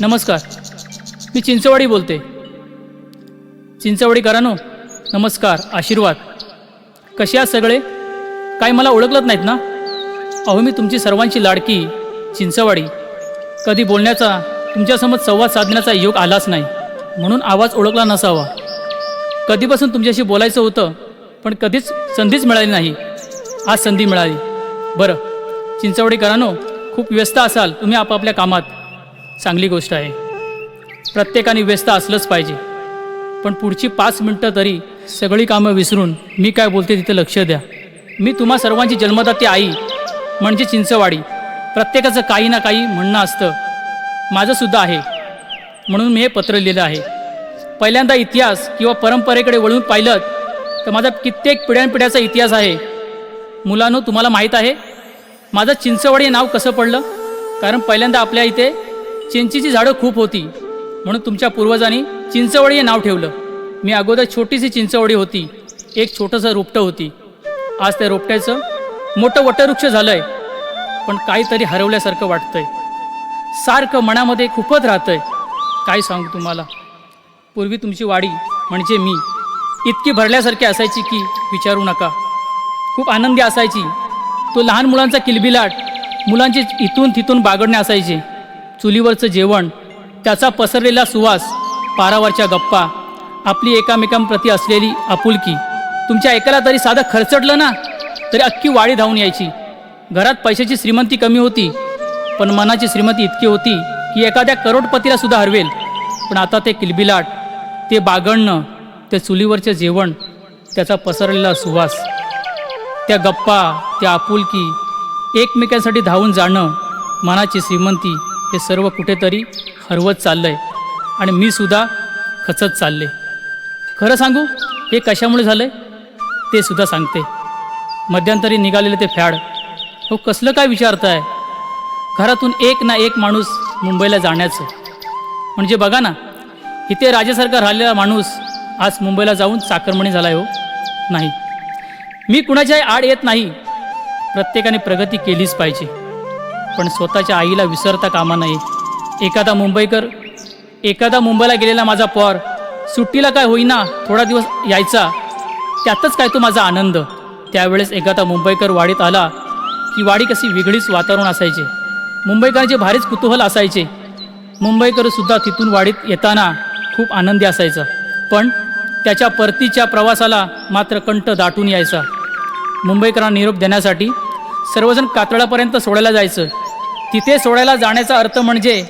नमस्कार. मी चिंचवाडी बोलते. चिंचवाडीकरांनो नमस्कार आशीर्वाद. कसे आहात सगळे? काही मला ओळखलत नाहीत ना? अहो मी तुमची सर्वांची लाडकी चिंचवाडी. कधी बोलण्याचा तुमच्यासमोर संवाद साधण्याचा योग आलाच नाही. म्हणून आवाज ओळखला नसावा. कधीपासून तुमच्याशी बोलायचं होतं पण कधीच संधीच मिळाली नाही. आज संधी मिळाली. बरं. चिंचवडीकरांनो खूप व्यस्त असाल तुम्ही आपापल्या कामात. चांगली गोष्ट आहे. प्रत्येकाने व्यस्त असलंच पाहिजे. पण पुढची पाच मिनटं तरी सगळी कामं विसरून मी काय बोलते तिथे लक्ष द्या. मी तुम्हा सर्वांची जन्मदाती आई म्हणजे चिंचवाडी. प्रत्येकाचं काही ना काही म्हणणं असतं. माझंसुद्धा आहे. म्हणून मी हे पत्र लिहिलं आहे. पहिल्यांदा इतिहास किंवा परंपरेकडे वळून पाहिलं तर माझा कित्येक पिढ्यानपिढ्याचा इतिहास आहे. मुलांनो तुम्हाला माहीत आहे माझं चिंचवाडी नाव कसं पडलं? कारण पहिल्यांदा आपल्या इथे चिंचीची झाडं खूप होती. म्हणून तुमच्या पूर्वजांनी चिंचवडी हे नाव ठेवलं. मी अगोदर छोटीशी चिंचवडी होती. एक छोटंसं रोपटं होती. आज त्या रोपट्याचं मोठं वटवृक्ष झालं आहे पण काहीतरी हरवल्यासारखं वाटतंय. सारखं मनामध्ये खूपच राहतंय. काय सांगू तुम्हाला? पूर्वी तुमची वाडी म्हणजे मी. इतकी भरल्यासारखी असायची की विचारू नका. खूप आनंदी असायची. तो लहान मुलांचा किलबिलाट मुलांचे इथून तिथून बागडणे असायचे. चुलीवरचं जेवण त्याचा पसरलेला सुवास पारावरच्या गप्पा आपली एकामेकांप्रती असलेली आपुलकी. तुमच्या एकाला तरी साधं खर्चडलं ना? तरी अख्खी वाळी धावून यायची. घरात पैशाची श्रीमंती कमी होती पण मनाची श्रीमंती इतकी होती की एखाद्या करोडपतीला सुद्धा हरवेल. पण आता ते किलबिलाट ते बागडणं ते चुलीवरचं जेवण त्याचा पसरलेला सुवास. त्या गप्पा त्या आपुलकी एकमेकांसाठी धावून जाणं मनाची श्रीमंती हे सर्व कुठेतरी हरवत चाललं आहे आणि मी सुद्धा खचत चालले. खरं सांगू हे कशामुळे झालं आहे ते सुद्धा सांगते. मध्यंतरी निघालेलं ते फॅड. हो कसलं काय विचारताय? घरातून एक ना एक माणूस मुंबईला जाण्याचं. म्हणजे बघा ना इथे राजासारखा राहिलेला माणूस आज मुंबईला जाऊन चाकरमणी झाला हो. नाही. मी कुणाच्याही आड येत नाही. प्रत्येकाने प्रगती केलीच पाहिजे. पण स्वतःच्या आईला विसरता कामा नये. एखादा मुंबईकर एखादा मुंबईला गेलेला माझा पॉर सुट्टीला काय होईना थोडा दिवस यायचा त्यातच काय तो माझा आनंद. त्यावेळेस एखादा मुंबईकर वाडीत आला की वाडी कशी वेगळीच वातावरण असायचे. मुंबईकरांचे भारीच कुतूहल असायचे. मुंबईकरसुद्धा तिथून वाडीत येताना खूप आनंदी असायचा. पण त्याच्या परतीच्या प्रवासाला मात्र कंठ दाटून यायचा. मुंबईकरांना निरोप देण्यासाठी सर्वजण कातळापर्यंत सोडायला जायचं. तिथे सोडायला जाण्याचा अर्थ म्हणजे